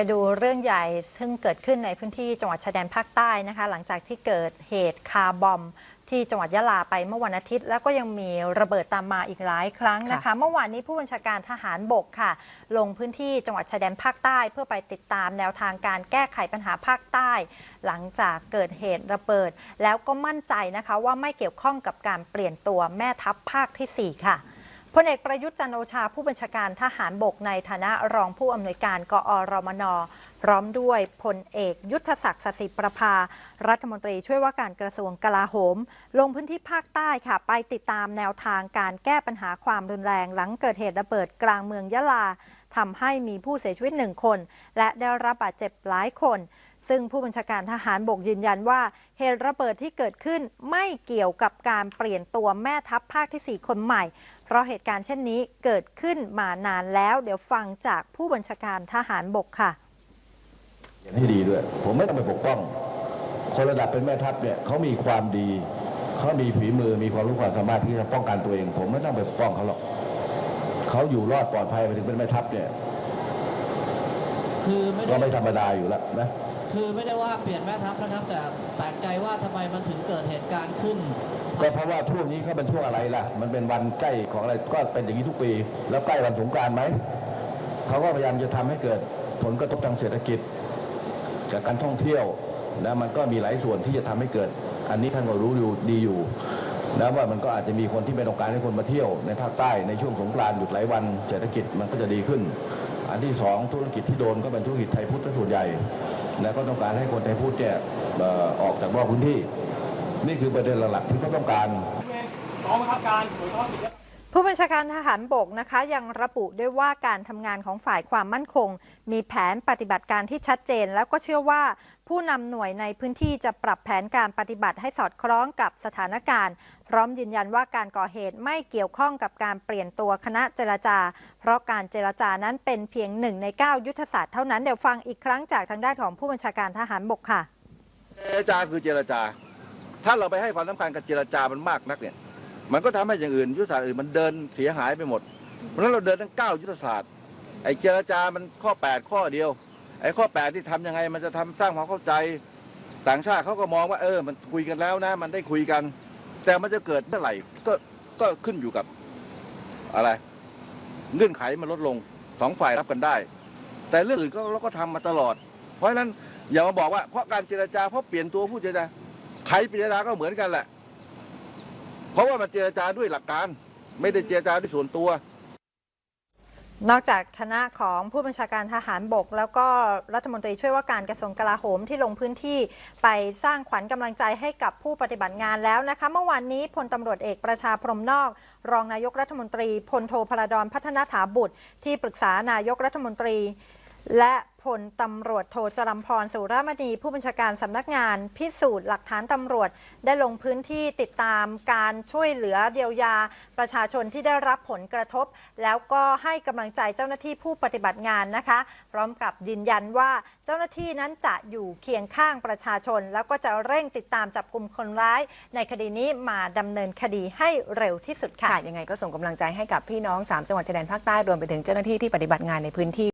ไปดูเรื่องใหญ่ซึ่งเกิดขึ้นในพื้นที่จังหวัดชายแดนภาคใต้นะคะ หลังจากที่เกิดเหตุคาร์บอมที่จังหวัดยะลาไปเมื่อวันอาทิตย์ แล้วก็ยังมีระเบิดตามมาอีกหลายครั้งนะคะ เมื่อวานนี้ผู้บัญชาการทหารบกค่ะ ลงพื้นที่จังหวัดชายแดนภาคใต้ เพื่อไปติดตามแนวทางการแก้ไขปัญหาภาคใต้ หลังจากเกิดเหตุระเบิด แล้วก็มั่นใจนะคะว่าไม่เกี่ยวข้องกับการเปลี่ยนตัวแม่ทัพภาคทีสี่4 ค่ะ พลเอกประยุทธ์จันโอชาผู้บัญชาการทหารบกในฐานะรองผู้อำนวยการกอรมน พร้อมด้วยพลเอกยุทธศักดิ์สสิประภา รัฐมนตรีช่วยว่าการกระทรวงกลาโหม ลงพื้นที่ภาคใต้ค่ะ ไปติดตามแนวทางการแก้ปัญหาความรุนแรง หลังเกิดเหตุระเบิดกลางเมืองยะลาทำให้มีผู้เสียชีวิตหนึ่งคน และได้รับบาดเจ็บหลายคน ซึ่งผู้บัญชาการทหารบกยืนยันว่า เหตุระเบิดที่เกิดขึ้นไม่เกี่ยวกับการเปลี่ยนตัวแม่ทัพภาคที่ 4 คนใหม่ เพราะเหตุการณ์เช่นนี้เกิดขึ้นมานานแล้ว เดี๋ยวฟังจากผู้บัญชาการทหารบกค่ะเห็นให้ดีด้วย ผมไม่ต้องไปปกป้องคนระดับเป็นแม่ทัพเนี่ยเขามีความดีเขามีฝีมือมีความรู้ความสามารถที่จะป้องกันตัวเอง ผมไม่ต้องไปปกป้องเขาหรอกเขาอยู่รอดปลอดภัยไปถึงเป็นแม่ทัพเนี่ย คือไม่ก็ได้ไม่ธรรมดาอยู่แล้วนะ คือไม่ได้ว่าเปลี่ยนแม่ทัพนะครับ แต่แปลกใจว่าทำไมมันถึงเกิดเหตุการณ์ขึ้น ก็เพราะว่าช่วงนี้เขาเป็นช่วงอะไรล่ะ มันเป็นวันใกล้ของอะไรก็เป็นอย่างนี้ทุกปี แล้วใกล้วันสงกรารไหมเขาก็พยายามจะทำให้เกิดผลกระทบทางเศรษฐกิจจากการท่องเที่ยวนะมันก็มีหลายส่วนที่จะทำให้เกิด อันนี้ท่านก็รู้อยู่ดีอยู่นะว่ามันก็อาจจะมีคนที่ไม่ต้องการให้คนมาเที่ยวในภาคใต้ในช่วงสงกรานต์หยุดหลายวันเศรษฐกิจมันก็จะดีขึ้น อันที่สองธุรกิจที่โดนก็เป็นธุรกิจไทยพุทธส่วนใหญ่ และก็ต้องการให้คนไทยพุทธเนี่ยอออกจากนอกพื้นที่ นี่คือประเด็นหลักๆที่เขาต้องการกองบังคับการหน่วยท้องถิ่น ผู้บัญชาการทหารบกนะคะ ยังระบุด้วยว่าการทำงานของฝ่ายความมั่นคง มีแผนปฏิบัติการที่ชัดเจน แล้วก็เชื่อว่า ผู้นำหน่วยในพื้นที่จะปรับแผนการปฏิบัติให้สอดคล้องกับสถานการณ์ พร้อมยืนยันว่าการก่อเหตุไม่เกี่ยวข้องกับการเปลี่ยนตัวคณะเจรจา เพราะการเจรจานั้นเป็นเพียงหนึ่งใน 9 ยุทธศาสตร์เท่านั้นเดี๋ยวฟังอีกครั้งจากทางด้านของผู้บัญชาการทหารบกค่ะ เจรจาคือเจรจา ถ้าเราไปให้ความสำคัญกับเจรจามันมากนักเนี่ย มันก็ทำให้อย่างอื่นยุทธศาสตร์อื่นมันเดินเสียหายไปหมด เพราะฉะนั้นเราเดินทั้งเก้ายุทธศาสตร์ไอ้เจรจามันข้อ 8 ข้อเดียว ไอ้ข้อ 8 ที่ทำยังไง มันจะทำสร้างความเข้าใจต่างชาติเขาก็มองว่าเออ มันคุยกันแล้วนะ มันได้คุยกัน แต่มันจะเกิดเมื่อไหร่ก็ก็ขึ้นอยู่กับอะไร เงื่อนไขมันลดลงสองฝ่ายรับกันได้ แต่เรื่องอื่นก็เราก็ทำมาตลอด เพราะฉะนั้นอย่ามาบอกว่าเพราะการเจรจาเพราะเปลี่ยนตัวผู้เจรจาใครเจรจาก็เหมือนกันแหละเพ ราะว่ามันเจรจาด้วยหลักการ ไม่ได้เจรจาด้วยส่วนตัวนอกจากคณะของผู้บัญชาการทหารบก แล้วก็รัฐมนตรีช่วยว่าการกระทรวงกลาโหมที่ลงพื้นที่ไปสร้างขวัญกำลังใจให้กับผู้ปฏิบัติงานแล้วนะคะ เมื่อวานนี้พลตำรวจเอกประชาพรหมนอก รองนายกรัฐมนตรีพลโทพลดอนพัฒนาถาบุตร ที่ปรึกษานายกรัฐมนตรี และพลตำรวจโทจรัมพรสุรมณีผู้บัญชาการสำนักงานพิสูจน์หลักฐานตำรวจ ได้ลงพื้นที่ติดตามการช่วยเหลือเยียวยา ประชาชนที่ได้รับผลกระทบ แล้วก็ให้กำลังใจเจ้าหน้าที่ผู้ปฏิบัติงานนะคะ พร้อมกับยืนยันว่าเจ้าหน้าที่นั้นจะอยู่เคียงข้างประชาชน แล้วก็จะเร่งติดตามจับกลุ่มคนร้าย ในคดีนี้มาดำเนินคดีให้เร็วที่สุดค่ะค่ะยังไงก็ส่งกำลังใจให้กับพี่น้อง3จังหวัดชายแดนภาคใต้รวมไปถึงเจ้าหน้าที่ที่ปฏิบัติงานในพื้นที่